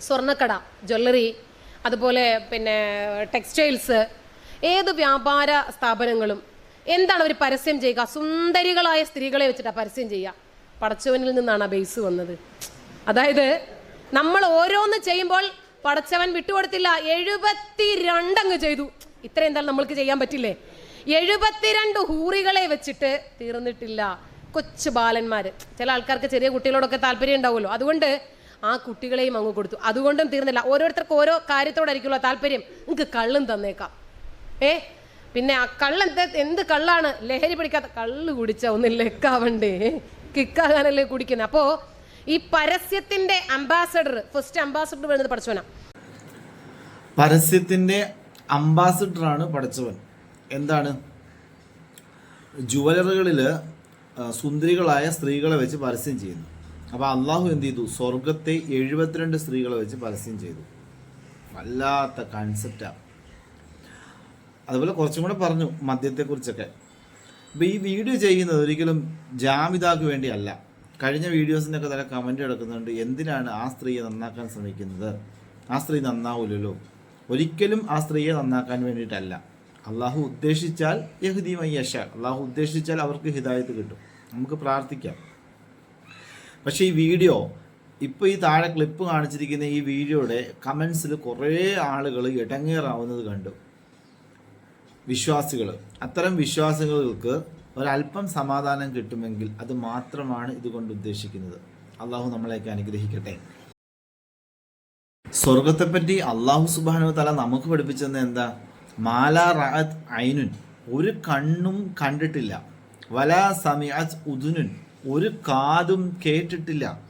സ്വർണക്കട jewellery അതുപോലെ പിന്നെ textiles ഏത് വ്യാപാര സ്ഥാപനങ്ങളും എന്താണ് അവർ പരസ്യം ചെയ്യുക? സുന്ദരികളായ സ്ത്രീകളെ വെച്ചിട്ടാണ് പരസ്യം ചെയ്യുക. പടച്ചവനിൽ നിന്നാണ് ആ ബേസ് വന്നത്. അതായത് നമ്മൾ ഓരോന്ന് ചെയ്യുമ്പോൾ പടച്ചവൻ വിട്ടുകൊടുത്തില്ല. എഴുപത്തി രണ്ടങ്ങ് ചെയ്തു. ഇത്ര എന്തായാലും നമ്മൾക്ക് ചെയ്യാൻ പറ്റില്ലേ? എഴുപത്തിരണ്ട് ഹൂറികളെ വെച്ചിട്ട് തീർന്നിട്ടില്ല. കൊച്ചു ബാലന്മാര്. ചില ആൾക്കാർക്ക് ചെറിയ കുട്ടികളോടൊക്കെ താല്പര്യം ഉണ്ടാവുമല്ലോ. അതുകൊണ്ട് ആ കുട്ടികളെയും അങ്ങ് കൊടുത്തു. അതുകൊണ്ടും തീർന്നില്ല. ഓരോരുത്തർക്ക് ഓരോ കാര്യത്തോടായിരിക്കുമല്ലോ താല്പര്യം. നിങ്ങൾക്ക് കള്ളും തന്നേക്കാം. ഏ? പിന്നെ ആ കള്ള് എന്ത് എന്ത് കള്ളാണ്? ലഹരി പിടിക്കാത്ത കള്ള് കുടിച്ച ഒന്ന് ലെക്കാവണ്ടേ? കിക്കാകാനല്ലേ കുടിക്കുന്നത് അപ്പോ ഈ പരസ്യത്തിന്റെ അംബാസഡർ ഫസ്റ്റ് അംബാസഡർ വരുന്നത് പരസ്യത്തിന്റെ അംബാസിഡറാണ് പഠിച്ചവൻ. എന്താണ്? ജുവലറികളിൽ സുന്ദരികളായ സ്ത്രീകളെ വെച്ച് പരസ്യം ചെയ്യുന്നു. അപ്പോൾ അള്ളാഹു എന്ത് ചെയ്തു? സ്വർഗത്തെ എഴുപത്തിരണ്ട് സ്ത്രീകളെ വെച്ച് പരസ്യം ചെയ്തു. വല്ലാത്ത കൺസെപ്റ്റാണ് അതുപോലെ കുറച്ചും കൂടെ പറഞ്ഞു മദ്യത്തെക്കുറിച്ചൊക്കെ. അപ്പോൾ ഈ വീഡിയോ ചെയ്യുന്നത് ഒരിക്കലും ജാമിതാക്ക് വേണ്ടിയല്ല. കഴിഞ്ഞ വീഡിയോസിനൊക്കെ തന്നെ കമന്റ് കിടക്കുന്നുണ്ട് എന്തിനാണ് ആ സ്ത്രീയെ നന്നാക്കാൻ ശ്രമിക്കുന്നത്? ആ സ്ത്രീ നന്നാവില്ലല്ലോ ഒരിക്കലും ആ സ്ത്രീയെ നന്നാക്കാൻ വേണ്ടിയിട്ടല്ല. അള്ളാഹു ഉദ്ദേശിച്ചാൽ യഹുദി മയ്യഷ അള്ളാഹു ഉദ്ദേശിച്ചാൽ അവർക്ക് ഹിദായത്ത് കിട്ടും. നമുക്ക് പ്രാർത്ഥിക്കാം. പക്ഷേ ഈ വീഡിയോ ഇപ്പോൾ ഈ താഴെ ക്ലിപ്പ് കാണിച്ചിരിക്കുന്ന ഈ വീഡിയോയുടെ കമൻസിൽ കുറേ ആളുകൾ ഇടങ്ങേറാവുന്നത് കണ്ടു. വിശ്വാസികൾ അത്തരം വിശ്വാസികൾക്ക് ഒരല്പം സമാധാനം കിട്ടുമെങ്കിൽ അത് മാത്രമാണ് ഇതുകൊണ്ട് ഉദ്ദേശിക്കുന്നത്. അള്ളാഹു നമ്മളെയൊക്കെ അനുഗ്രഹിക്കട്ടെ. സ്വർഗത്തെപ്പറ്റി അള്ളാഹു സുബാനു തല നമുക്ക് പഠിപ്പിച്ചെന്ന് എന്താ? മാല റഅത്ത് ഐനുൻ. ഒരു കണ്ണും കണ്ടിട്ടില്ല. വല സമിയാസ് ഉദുനുൻ. ഒരു കാതും കേട്ടിട്ടില്ല.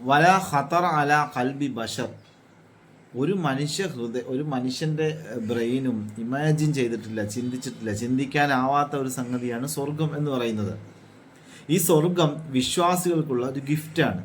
വല ഖത്തർ അല കൽബി ബഷർ. ഒരു മനുഷ്യ ഹൃദയ ഒരു മനുഷ്യന്റെ ബ്രെയിനും ഇമാജിൻ ചെയ്തിട്ടില്ല ചിന്തിച്ചിട്ടില്ല ചിന്തിക്കാനാവാത്ത ഒരു സംഗതിയാണ് സ്വർഗം എന്ന് പറയുന്നത്. ഈ സ്വർഗം വിശ്വാസികൾക്കുള്ള ഒരു ഗിഫ്റ്റാണ്.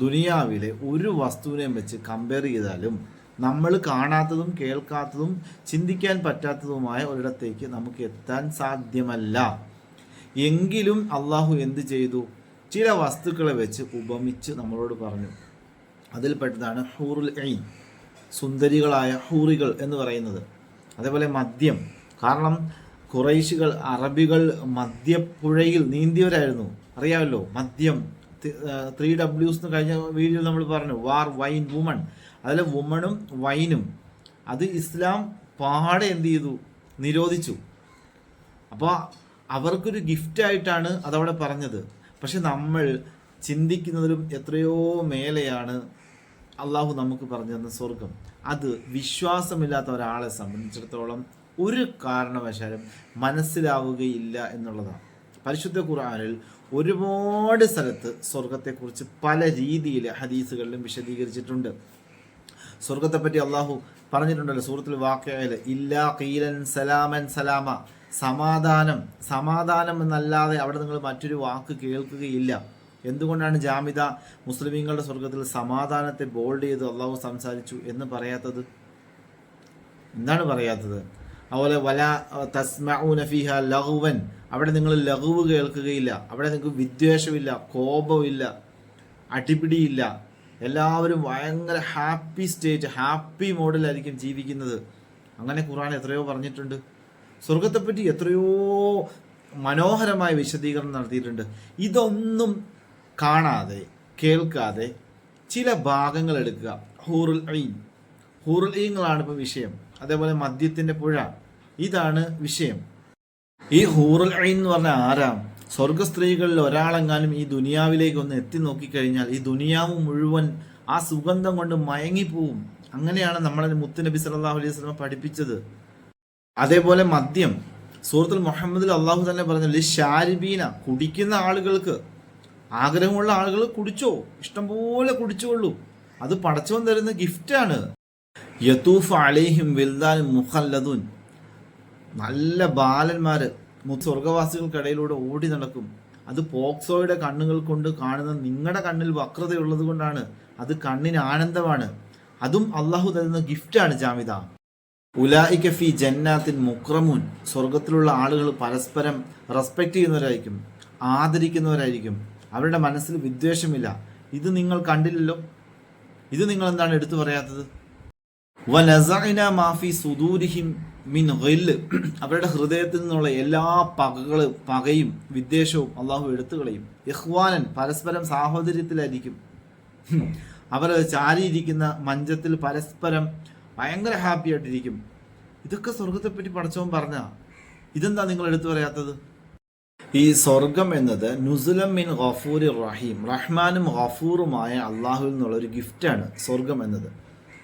ദുനിയാവിലെ ഒരു വസ്തുവിനെയും വെച്ച് കമ്പയർ ചെയ്താലും നമ്മൾ കാണാത്തതും കേൾക്കാത്തതും ചിന്തിക്കാൻ പറ്റാത്തതുമായ ഒരിടത്തേക്ക് നമുക്ക് എത്താൻ സാധ്യമല്ല. എങ്കിലും അള്ളാഹു എന്ത് ചെയ്തു? ചില വസ്തുക്കളെ വെച്ച് ഉപമിച്ച് നമ്മളോട് പറഞ്ഞു. അതിൽപ്പെട്ടതാണ് ഹൂറുൽ ഐൻ സുന്ദരികളായ ഹൂറികൾ എന്ന് പറയുന്നത്. അതേപോലെ മദ്യം. കാരണം കുറേശികൾ അറബികൾ മദ്യപ്പുഴയിൽ നീന്തിയവരായിരുന്നു. അറിയാമല്ലോ മദ്യം. ത്രീ ഡബ്ല്യൂസ് എന്ന് കഴിഞ്ഞ വീഡിയോയിൽ നമ്മൾ പറഞ്ഞു. War wine woman. അതിൽ വുമണും വൈനും. അത് ഇസ്ലാം പാടെ എന്ത് ചെയ്തു? നിരോധിച്ചു. അപ്പോൾ അവർക്കൊരു ഗിഫ്റ്റായിട്ടാണ് അതവിടെ പറഞ്ഞത്. പക്ഷെ നമ്മൾ ചിന്തിക്കുന്നതിലും എത്രയോ മേലെയാണ് അള്ളാഹു നമുക്ക് പറഞ്ഞു തന്ന സ്വർഗം അത് വിശ്വാസമില്ലാത്ത ഒരാളെ സംബന്ധിച്ചിടത്തോളം ഒരു കാരണവശാലും മനസ്സിലാവുകയില്ല എന്നുള്ളതാണ്. പരിശുദ്ധ ഖുർആനിൽ ഒരുപാട് സ്ഥലത്ത് സ്വർഗത്തെക്കുറിച്ച് പല രീതിയിൽ ഹദീസുകളിലും വിശദീകരിച്ചിട്ടുണ്ട്. സ്വർഗത്തെപ്പറ്റി അള്ളാഹു പറഞ്ഞിട്ടുണ്ടല്ലോ സൂറത്തിൽ വാക്കയായാലും ഇല്ലാ കീലൻ സലാമൻ സലാമ. സമാധാനം സമാധാനം എന്നല്ലാതെ അവിടെ നിങ്ങൾ മറ്റൊരു വാക്ക് കേൾക്കുകയില്ല. എന്തുകൊണ്ടാണ് ജാമിത മുസ്ലിമീങ്ങളുടെ സ്വർഗത്തിൽ സമാധാനത്തെ ബോൾഡ് ചെയ്ത് അള്ളാഹു സംസാരിച്ചു എന്ന് പറയാത്തത്? എന്താണ് പറയാത്തത്? അതുപോലെ വല തസ്മഊന ഫിഹ ലഹുവൻ. അവിടെ നിങ്ങൾ ലഘുവ് കേൾക്കുകയില്ല. അവിടെ നിങ്ങൾക്ക് വിദ്വേഷമില്ല കോപമില്ല അടിപിടിയില്ല. എല്ലാവരും ഭയങ്കര ഹാപ്പി സ്റ്റേറ്റ് ഹാപ്പി മോഡിലായിരിക്കും ജീവിക്കുന്നത്. അങ്ങനെ ഖുർആൻ എത്രയോ പറഞ്ഞിട്ടുണ്ട്. സ്വർഗത്തെപ്പറ്റി എത്രയോ മനോഹരമായ വിശദീകരണം നടത്തിയിട്ടുണ്ട്. ഇതൊന്നും കാണാതെ കേൾക്കാതെ ചില ഭാഗങ്ങൾ എടുക്കുക. ഹൂറുൽ ഐൻ ഹൂറുൽ ഐങ്ങളാണ് ഇപ്പോൾ വിഷയം. അതേപോലെ മദ്യത്തിന്റെ പുഴ. ഇതാണ് വിഷയം. ഈ ഹൂറുൽ ഐൻ എന്ന് പറഞ്ഞാൽ ആരാം? സ്വർഗ സ്ത്രീകളിൽ ഒരാളെങ്ങാനും ഈ ദുനിയാവിലേക്ക് ഒന്ന് എത്തി നോക്കിക്കഴിഞ്ഞാൽ ഈ ദുനിയാവ് മുഴുവൻ ആ സുഗന്ധം കൊണ്ട് മയങ്ങിപ്പോവും. അങ്ങനെയാണ് നമ്മളെ മുത്തുനബി സല്ലല്ലാഹു അലൈഹി വസല്ലം പഠിപ്പിച്ചത്. അതേപോലെ മദ്യം. സൂറത്തുൽ മുഹമ്മദിൽ അള്ളാഹു തന്നെ പറഞ്ഞു ലി ഷാരിബീന കുടിക്കുന്ന ആളുകൾക്ക് ആഗ്രഹമുള്ള ആളുകൾ കുടിച്ചോ ഇഷ്ടംപോലെ കുടിച്ചുകൊള്ളൂ. അത് പടച്ചവൻ തരുന്ന ഗിഫ്റ്റാണ് യത്തൂഫ് അലൈഹിം വിൽദാൻ മുഹല്ലദുൻ നല്ല ബാലന്മാർ സ്വർഗവാസികൾക്കിടയിലൂടെ ഓടി നടക്കും. അത് പോക്സോയുടെ കണ്ണുകൾ കൊണ്ട് കാണുന്ന നിങ്ങളുടെ കണ്ണിൽ വക്രതയുള്ളത് കൊണ്ടാണ്. അത് കണ്ണിന് ആനന്ദമാണ്. അതും അള്ളാഹു തരുന്ന ഗിഫ്റ്റാണ് ജാമിത. ഉലായിക ഫി ജന്നാത്തിൻ മുക്രമുൻ. സ്വർഗത്തിലുള്ള ആളുകൾ പരസ്പരം റെസ്പെക്റ്റ് ചെയ്യുന്നവരായിരിക്കും ആദരിക്കുന്നവരായിരിക്കും. അവരുടെ മനസ്സിൽ വിദ്വേഷമില്ല. ഇത് നിങ്ങൾ കണ്ടില്ലല്ലോ. ഇത് നിങ്ങൾ എന്താണ് എടുത്തു പറയാത്തത്? മാഫി സുദൂരിഹിം മിൻ അവരുടെ ഹൃദയത്തിൽ നിന്നുള്ള എല്ലാ പകകളും പകയും വിദ്വേഷവും അള്ളാഹു എടുത്തു കളയും. ഇഹ്വാനൻ പരസ്പരം സാഹോദര്യത്തിലായിരിക്കും. അവർ ചാരിയിരിക്കുന്ന മഞ്ചത്തിൽ പരസ്പരം ഭയങ്കര ഹാപ്പി ആയിട്ടിരിക്കും. ഇതൊക്കെ സ്വർഗത്തെപ്പറ്റി പഠിച്ചവൻ പറഞ്ഞ. ഇതെന്താ നിങ്ങൾ എടുത്തു പറയാത്തത്? ഈ സ്വർഗം എന്നത് നുസുലം മിൻ ഗഫൂർ റഹീം. റഹ്മാനും ഗഫൂറുമായ അള്ളാഹുവിൽ നിന്നുള്ള ഒരു ഗിഫ്റ്റാണ് സ്വർഗം എന്നത്.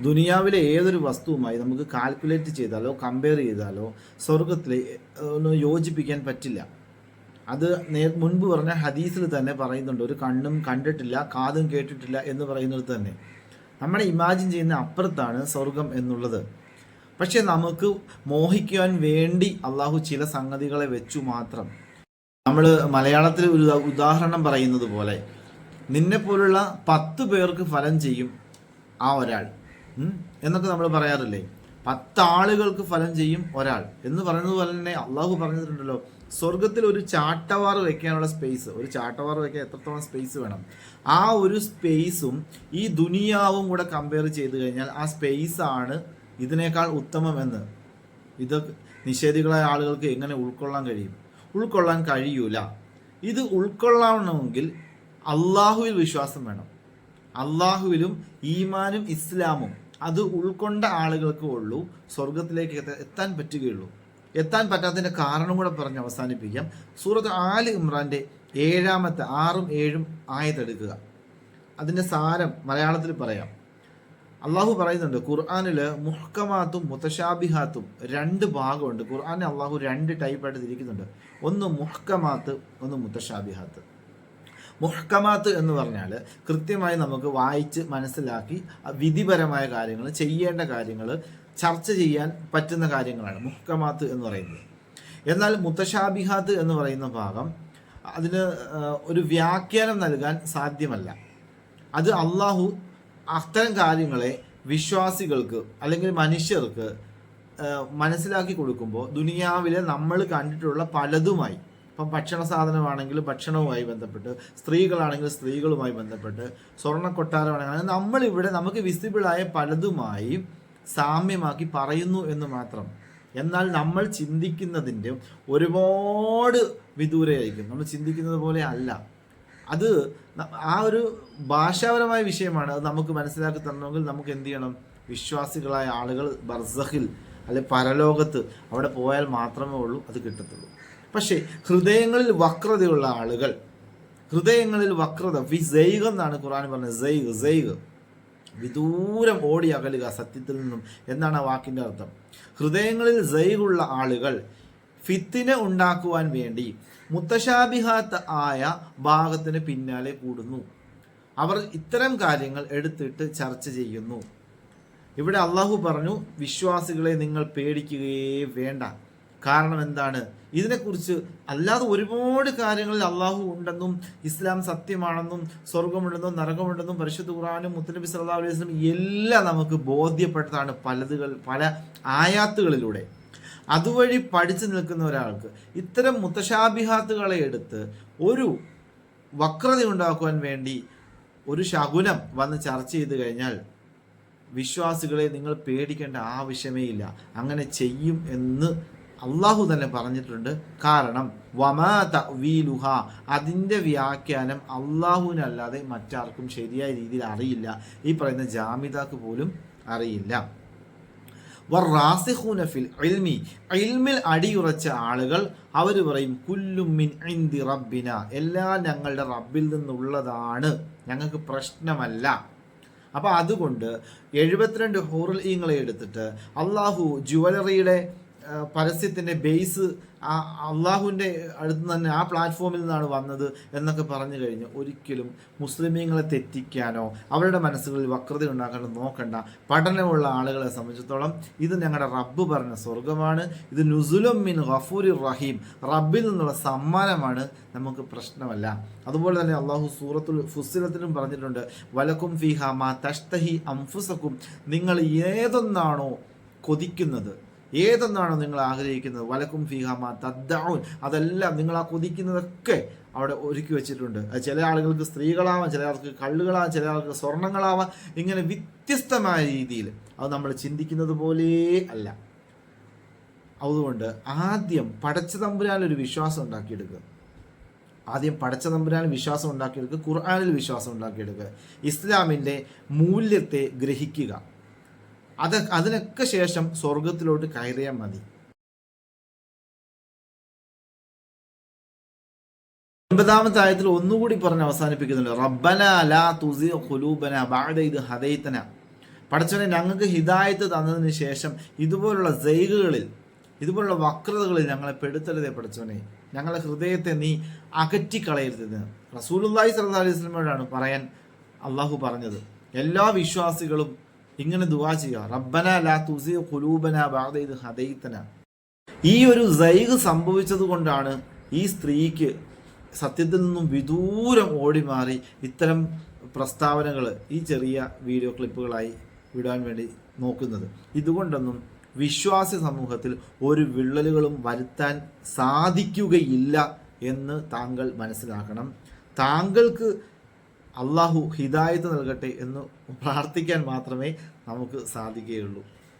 ദുനിയാവിലെ ഏതൊരു വസ്തുവുമായി നമുക്ക് കാൽക്കുലേറ്റ് ചെയ്താലോ കമ്പയർ ചെയ്താലോ സ്വർഗത്തിൽ ഒന്ന് യോജിപ്പിക്കാൻ പറ്റില്ല. അത് നേ മുൻപ് പറഞ്ഞ ഹദീസിൽ തന്നെ പറയുന്നുണ്ട്. ഒരു കണ്ണും കണ്ടിട്ടില്ല കാതും കേട്ടിട്ടില്ല എന്ന് പറയുന്നത് തന്നെ. നമ്മൾ ഇമാജിൻ ചെയ്യുന്ന അപ്പുറത്താണ് സ്വർഗം എന്നുള്ളത്. പക്ഷെ നമുക്ക് മോഹിക്കുവാൻ വേണ്ടി അള്ളാഹു ചില സംഗതികളെ വെച്ചു മാത്രം. നമ്മൾ മലയാളത്തിൽ ഒരു ഉദാഹരണം പറയുന്നത് പോലെ നിന്നെ പോലുള്ള പത്ത് പേർക്ക് ഫലം ചെയ്യും ആ ഒരാൾ? എന്നൊക്കെ നമ്മൾ പറയാറില്ലേ? പത്താളുകൾക്ക് ഫലം ചെയ്യും ഒരാൾ. എന്ന് പറയുന്നത് പോലെ തന്നെ അള്ളാഹു പറഞ്ഞിട്ടുണ്ടല്ലോ സ്വർഗത്തിൽ ഒരു ചാട്ടവാർ വെക്കാനുള്ള സ്പേസ് ഒരു ചാട്ടവാർ വെക്കാൻ എത്രത്തോളം സ്പേസ് വേണം? ആ ഒരു സ്പേസും ഈ ദുനിയാവും കൂടെ കമ്പയർ ചെയ്ത് കഴിഞ്ഞാൽ ആ സ്പേസ് ആണ് ഇതിനേക്കാൾ ഉത്തമമെന്ന്. ഇത് നിഷേധികളായ ആളുകൾക്ക് എങ്ങനെ ഉൾക്കൊള്ളാൻ കഴിയും? ഉൾക്കൊള്ളാൻ കഴിയൂല. ഇത് ഉൾക്കൊള്ളണമെങ്കിൽ അള്ളാഹുവിൽ വിശ്വാസം വേണം. അള്ളാഹുവിലും ഈമാനും ഇസ്ലാമും അത് ഉൾക്കൊണ്ട ആളുകൾക്ക് ഉള്ളൂ സ്വർഗത്തിലേക്ക് എത്താൻ പറ്റുകയുള്ളൂ. എത്താൻ പറ്റാത്തതിന്റെ കാരണം കൂടെ പറഞ്ഞ് അവസാനിപ്പിക്കാം. സൂറത്ത് ആൽ ഇമ്രാന്റെ ഏഴാമത്തെ ആറും ഏഴും ആയതെടുക്കുക അതിന്റെ സാരം മലയാളത്തിൽ പറയാം. അള്ളാഹു പറയുന്നുണ്ട് ഖുർആാനിൽ മുഹ്കമാത്തും മുത്തശാബിഹാത്തും രണ്ട് ഭാഗമുണ്ട്. ഖുർആാനെ അള്ളാഹു രണ്ട് ടൈപ്പായിട്ട് തിരിക്കുന്നുണ്ട്. ഒന്ന് മുഹ്കമാത്ത് ഒന്ന് മുത്തശാബിഹാത്ത് മുഹ്കമാത്ത് എന്ന് പറഞ്ഞാൽ കൃത്യമായി നമുക്ക് വായിച്ച് മനസ്സിലാക്കി വിധിപരമായ കാര്യങ്ങൾ ചെയ്യേണ്ട കാര്യങ്ങൾ ചർച്ച ചെയ്യാൻ പറ്റുന്ന കാര്യങ്ങളാണ്. മുഹ്കമാത്ത് എന്ന് പറയുന്നത്. എന്നാൽ മുത്തശാബിഹാത്ത് എന്ന് പറയുന്ന ഭാഗം അതിന് ഒരു വ്യാഖ്യാനം നൽകാൻ സാധ്യമല്ല. അത് അള്ളാഹു അത്തരം കാര്യങ്ങളെ വിശ്വാസികൾക്ക് അല്ലെങ്കിൽ മനുഷ്യർക്ക് മനസ്സിലാക്കി കൊടുക്കുമ്പോൾ ദുനിയാവിലെ നമ്മൾ കണ്ടിട്ടുള്ള പലതുമായി ഇപ്പം ഭക്ഷണ സാധനമാണെങ്കിൽ ഭക്ഷണവുമായി ബന്ധപ്പെട്ട് സ്ത്രീകളാണെങ്കിൽ സ്ത്രീകളുമായി ബന്ധപ്പെട്ട് സ്വർണ കൊട്ടാരമാണെങ്കിൽ നമ്മളിവിടെ നമുക്ക് വിസിബിളായ പലതുമായി സാമ്യമാക്കി പറയുന്നു എന്ന് മാത്രം. എന്നാൽ നമ്മൾ ചിന്തിക്കുന്നതിന്റെ ഒരുപാട് വിദൂരയായിരിക്കും. നമ്മൾ ചിന്തിക്കുന്നത് പോലെ അല്ല. അത് ആ ഒരു ഭാഷാപരമായ വിഷയമാണ്. അത് നമുക്ക് മനസ്സിലാക്കി തരണമെങ്കിൽ നമുക്ക് എന്ത് ചെയ്യണം? വിശ്വാസികളായ ആളുകൾ ബർസഹിൽ അല്ലെ പരലോകത്ത് അവിടെ പോയാൽ മാത്രമേ ഉള്ളൂ അത് കിട്ടത്തുള്ളൂ. പക്ഷേ ഹൃദയങ്ങളിൽ വക്രതയുള്ള ആളുകൾ ഹൃദയങ്ങളിൽ വക്രത വി ജൈഗ് എന്നാണ് ഖുറാൻ പറഞ്ഞത്. ജൈഗ് സെയ്ഗ്. വിദൂരം ഓടി അകലുക സത്യത്തിൽ നിന്നും എന്നാണ് ആ വാക്കിന്റെ അർത്ഥം. ഹൃദയങ്ങളിൽ ജയിലുള്ള ആളുകൾ ഫിത്തിനെ ഉണ്ടാക്കുവാൻ വേണ്ടി മുത്തശാബിഹാത്ത ആയ ഭാഗത്തിന് പിന്നാലെ കൂടുന്നു. അവർ ഇത്തരം കാര്യങ്ങൾ എടുത്തിട്ട് ചർച്ച ചെയ്യുന്നു. ഇവിടെ അള്ളാഹു പറഞ്ഞു വിശ്വാസികളെ നിങ്ങൾ പേടിക്കുകയേ വേണ്ട. കാരണം എന്താണ്? ഇതിനെക്കുറിച്ച് അല്ലാതെ ഒരുപാട് കാര്യങ്ങളിൽ അള്ളാഹു ഉണ്ടെന്നും ഇസ്ലാം സത്യമാണെന്നും സ്വർഗമുണ്ടെന്നും നരകമുണ്ടെന്നും പരിശുദ്ധ ഖുറാനും മുത്തനബി സല്ലാ അലൈഹി വസ്ലം എല്ലാം നമുക്ക് ബോധ്യപ്പെട്ടതാണ് പലതുകൾ പല ആയാത്തുകളിലൂടെ. അതുവഴി പഠിച്ചു നിൽക്കുന്ന ഒരാൾക്ക് ഇത്തരം മുത്തശാബിഹാത്തുകളെ എടുത്ത് ഒരു വക്രത ഉണ്ടാക്കുവാൻ വേണ്ടി ഒരു ശകുനം വന്ന് ചർച്ച ചെയ്ത് കഴിഞ്ഞാൽ വിശ്വാസികളെ നിങ്ങൾ പേടിക്കേണ്ട ആവശ്യമേ ഇല്ല. അങ്ങനെ ചെയ്യും എന്ന് അള്ളാഹു തന്നെ പറഞ്ഞിട്ടുണ്ട്. കാരണം വമാ തവീലുഹ അതിന്റെ വ്യാഖ്യാനം അള്ളാഹുവിനല്ലാതെ മറ്റാർക്കും ശരിയായ രീതിയിൽ അറിയില്ല. ഈ പറയുന്ന ജാമിതാക്ക് പോലും അറിയില്ല. ഫിൽ ഇൽമി ഇൽമിൽ അടിയുറച്ച ആളുകൾ അവർ പറയും കുല്ലും മിൻ ഇൻദി റബ്ബിന. എല്ലാം ഞങ്ങളുടെ റബ്ബിൽ നിന്നുള്ളതാണ്. ഞങ്ങൾക്ക് പ്രശ്നമല്ല. അപ്പൊ അതുകൊണ്ട് എഴുപത്തിരണ്ട് ഹോറൽ ഈങ്ങളെ എടുത്തിട്ട് അള്ളാഹു ജുവലറിയുടെ ആ, പരസ്യത്തിന്റെ ബേസ് ആ അള്ളാഹുവിന്റെ അടുത്ത് തന്നെ ആ പ്ലാറ്റ്ഫോമിൽ നിന്നാണ് വന്നത് എന്നൊക്കെ പറഞ്ഞു കഴിഞ്ഞ് ഒരിക്കലും മുസ്ലിമീങ്ങളെ തെറ്റിക്കാനോ അവരുടെ മനസ്സുകളിൽ വക്രത ഉണ്ടാക്കാനോ നോക്കണ്ട. പഠനമുള്ള ആളുകളെ സംബന്ധിച്ചിടത്തോളം ഇത് ഞങ്ങളുടെ റബ്ബ് പറഞ്ഞ സ്വർഗമാണ് ഇത് നുസുലും മിൻ ഗഫൂരി റഹീം. റബ്ബിൽ നിന്നുള്ള സമ്മാനമാണ് നമുക്ക് പ്രശ്നമല്ല. അതുപോലെ തന്നെ അള്ളാഹു സൂറത്തുൽ ഫുസിലത്തിലും പറഞ്ഞിട്ടുണ്ട് വലക്കും ഫിഹ മാ തഷ്തഹി അംഫുസക്കും നിങ്ങൾ ഏതൊന്നാണോ കൊതിക്കുന്നത് ഏതെന്നാണോ നിങ്ങൾ ആഗ്രഹിക്കുന്നത്. വലക്കും ഫീഹാമ തദ്ദാവും അതെല്ലാം നിങ്ങൾ ആ കൊതിക്കുന്നതൊക്കെ അവിടെ ഒരുക്കി വെച്ചിട്ടുണ്ട്. ചില ആളുകൾക്ക് സ്ത്രീകളാവാം ചില ആൾക്ക് കള്ളുകളാവാം ചില ആൾക്ക് സ്വർണങ്ങളാവാം. ഇങ്ങനെ വ്യത്യസ്തമായ രീതിയിൽ. അത് നമ്മൾ ചിന്തിക്കുന്നത് പോലെ അല്ല. അതുകൊണ്ട് ആദ്യം പടച്ച തമ്പുരാനൊരു വിശ്വാസം ഉണ്ടാക്കിയെടുക്കുക. ആദ്യം പടച്ച തമ്പുരാൻ വിശ്വാസം ഉണ്ടാക്കിയെടുക്കുക. ഖുർആാനിൽ വിശ്വാസം ഉണ്ടാക്കിയെടുക്കുക. ഇസ്ലാമിന്റെ മൂല്യത്തെ ഗ്രഹിക്കുക. അത് അതിനൊക്കെ ശേഷം സ്വർഗത്തിലോട്ട് കയറിയാൽ മതി. ഒൻപതാമത്തെ ആയത്തിൽ ഒന്നുകൂടി പറഞ്ഞ് അവസാനിപ്പിക്കുന്നുണ്ട്. റബ്ബന ലാ തുസി ഖുലൂബന ബഅദ ഇത് ഹദൈതന. പടച്ചവനെ ഞങ്ങൾക്ക് ഹിദായത്ത് തന്നതിന് ശേഷം ഇതുപോലുള്ള ജൈകുകളിൽ ഇതുപോലുള്ള വക്രതകളിൽ ഞങ്ങളെ പെടുത്തരുതേ പടച്ചവനെ. ഞങ്ങളെ ഹൃദയത്തെ നീ അകറ്റിക്കളയരുത്. റസൂലുള്ളാഹി സ്വല്ലല്ലാഹി അലൈഹി വസല്ലമയോടാണ് പറയാൻ അള്ളാഹു പറഞ്ഞത്. എല്ലാ വിശ്വാസികളും ഇങ്ങനെ ദുവാ ചെയ്യുക. റബ്ബന ലാ തുസി ഖുലൂബന ബഅദ ഇത് ഹദൈതന ഈ ഒരു സൈഗ് സംഭവിച്ചത് കൊണ്ടാണ് ഈ സ്ത്രീക്ക് സത്യത്തിൽ നിന്നും വിദൂരം ഓടി മാറി ഇത്തരം പ്രസ്താവനകൾ ഈ ചെറിയ വീഡിയോ ക്ലിപ്പുകളായി വിടാൻ വേണ്ടി നോക്കുന്നത്. ഇതുകൊണ്ടൊന്നും വിശ്വാസി സമൂഹത്തിൽ ഒരു വിള്ളലുകളും വരുത്താൻ സാധിക്കുകയില്ല എന്ന് താങ്കൾ മനസ്സിലാക്കണം. താങ്കൾക്ക് അള്ളാഹു ഹിദായത്ത് നൽകട്ടെ എന്ന് പ്രാർത്ഥിക്കാൻ മാത്രമേ നമുക്ക് സാധിക്കുകയുള്ളൂ.